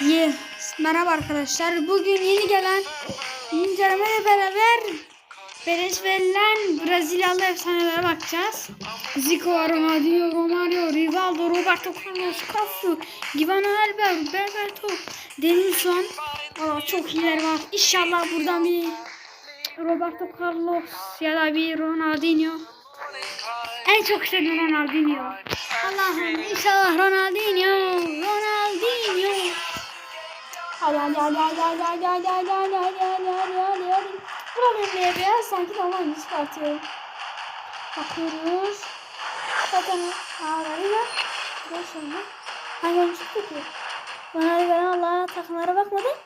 Ye. Merhaba arkadaşlar. Bugün yeni gelen incelemeyle beraber beleş verilen Brezilyalı efsanelere bakacağız. Zico, Ronaldinho, Romario, Rivaldo, Roberto Carlos, Cafu, Givano Alber, Bebeto, Denilson. Valla çok iyiler var. İnşallah buradan bir Roberto Carlos ya da bir Ronaldinho. En çok sevdiğim Ronaldinho. Allah'ım inşallah. Ronaldinho. Hadi hadi hadi hadi hadi hadi hadi hadi hadi hadi hadi hadi hadi hadi. Buranın neye beyaz sanki tamam çıkartıyor. Bakıyoruz. Zaten ağrıyla. Hangi oyun çıktı ki? Bana ben Allah takımlara bakmadım.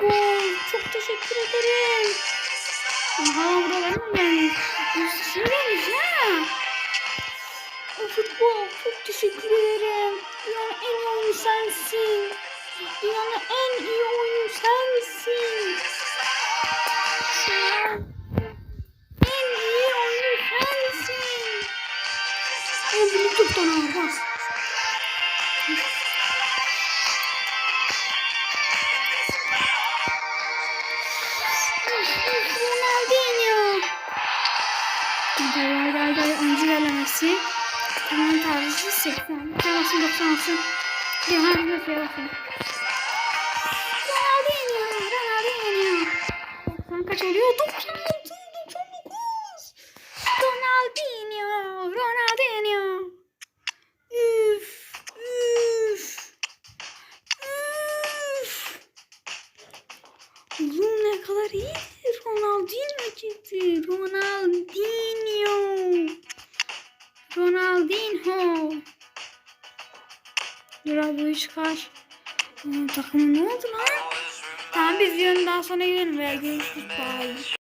Gol. Çok teşekkür ederim. Aha buralar mı gelmiş? Üstüne gelmiş ha. O futbol çok teşekkür ederim. Dünyanın en iyi oyunu sensin. Dünyanın en iyi oyunu sensin. Sen en iyi oyunu sensin. O Bluetooth'tan almaz. Ronaldinho. Gel gel gel gel. Oyuncu elemesi. Tamam tarzı 80. Teması 90 olsun. Harbi bir şey. Ronaldinho. Ronaldinho. Sen kaç oluyor? 96. 99. Ronaldinho. Ronaldinho. Üf. Üf. Üf. Oğlum ne kadar iyi. Bu çıkar. Aa, takımı ne oldu lan? Tamam biz videonun daha sonra gidelim görüşürüz. Bye.